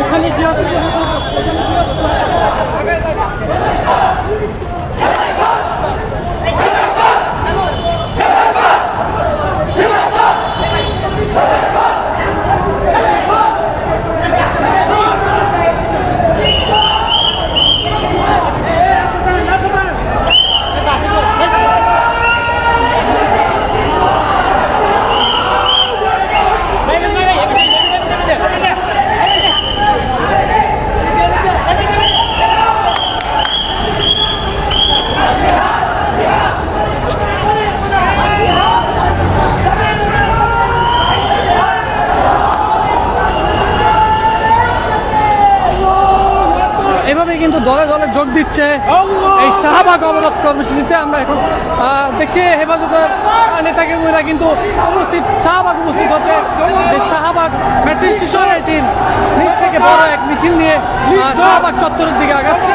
ওখানে কি হবে এভাবে কিন্তু দলে দলে যোগ দিচ্ছে। এই শাহবাগ অবরোধ কর্মসূচিতে আমরা এখন দেখছি হেফাজতের নেতাকর্মীরা কিন্তু উপস্থিত শাহবাগ উপস্থিত হতে। যে শাহবাগ মেট্রো স্টেশন এটির নিচ থেকে বড় এক মিছিল নিয়ে শাহবাগ চত্বরের দিকে আগাচ্ছে।